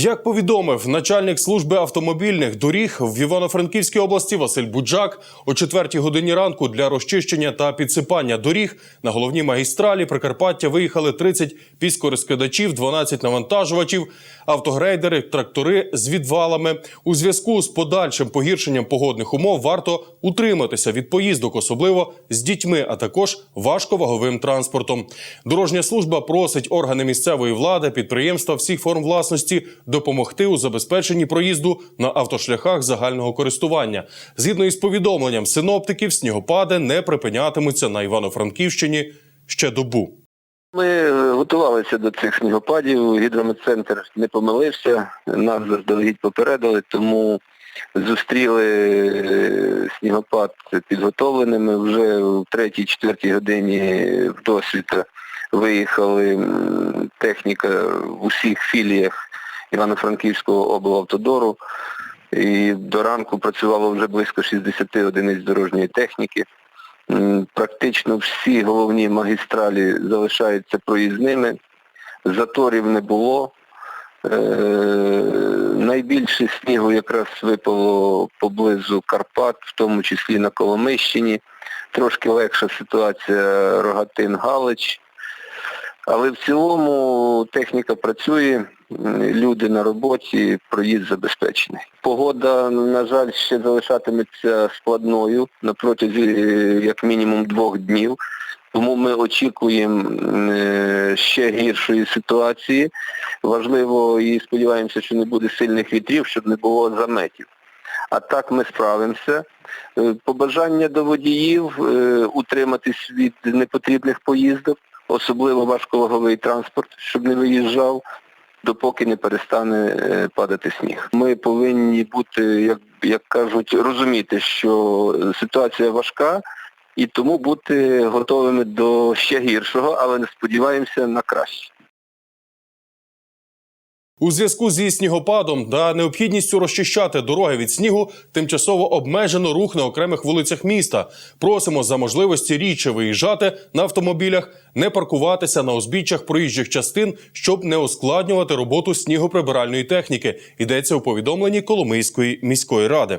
Як повідомив начальник служби автомобільних доріг в Івано-Франківській області Василь Буджак, о 4 годині ранку для розчищення та підсипання доріг на головній магістралі Прикарпаття виїхали 30 піскорозкидачів, 12 навантажувачів, автогрейдери, трактори з відвалами. У зв'язку з подальшим погіршенням погодних умов варто утриматися від поїздок, особливо з дітьми, а також важковаговим транспортом. Дорожня служба просить органи місцевої влади, підприємства всіх форм власності допомогти у забезпеченні проїзду на автошляхах загального користування. Згідно із повідомленням синоптиків, снігопади не припинятимуться на Івано-Франківщині ще добу. Ми е, готувалися до цих снігопадів, гідрометцентр не помилився, нас заздалегідь попередили, тому зустріли е, снігопад підготовленими. Вже в 3-4 годині в досвіта виїхали техніка в усіх філіях Івано-Франківського облавтодору. І до ранку працювало вже близько 60 одиниць дорожньої техніки. Практично всі головні магістралі залишаються проїзними, заторів не було. Е, найбільше снігу якраз випало поблизу Карпат, в тому числі на Коломищині. Трошки легша ситуація Рогатин-Галич. Але в цілому техніка працює, люди на роботі, проїзд забезпечений. Погода, на жаль, ще залишатиметься складною на протязі е, як мінімум двох днів. Тому ми очікуємо е, ще гіршої ситуації. Важливо і сподіваємося, що не буде сильних вітрів, щоб не було заметів. А так ми справимося. Е, Побажання до водіїв утриматись від непотрібних поїздок, особливо важковаговий транспорт, щоб не виїжджав, допоки не перестане е, падати сніг. Ми повинні бути, як, як кажуть, розуміти, що ситуація важка, і тому бути готовими до ще гіршого, але не сподіваємося на краще. У зв'язку зі снігопадом та необхідністю розчищати дороги від снігу тимчасово обмежено рух на окремих вулицях міста. Просимо за можливості рідше виїжджати на автомобілях, не паркуватися на узбіччях проїжджих частин, щоб не ускладнювати роботу снігоприбиральної техніки. Йдеться у повідомленні Коломийської міської ради.